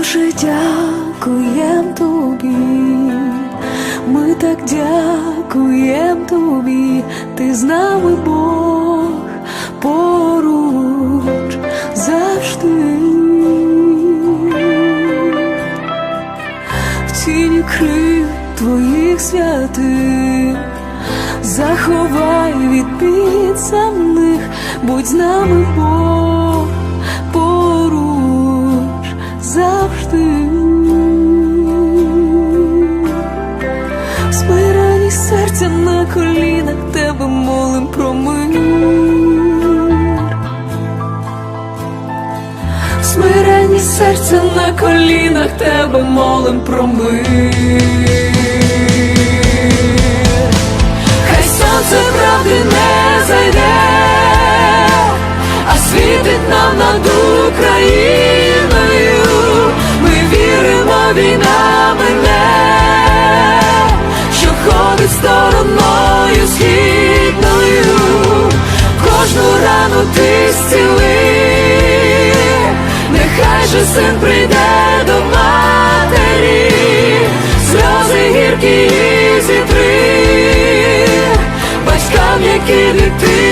Боже, дякуєм тобі, ми так дякуєм тобі, ти з нами Бог поруч завжди. В тіні крив твоїх святих, заховай від підземних, будь з нами Бог завжди. Смирені серця на колінах тебе молим про мир. Смирені серця на колінах тебе молим про мир. війна мене, що ходить стороною східною, кожну рану ти зціли, нехай же син прийде до матері, сльози гіркі зітри, батькам, які не.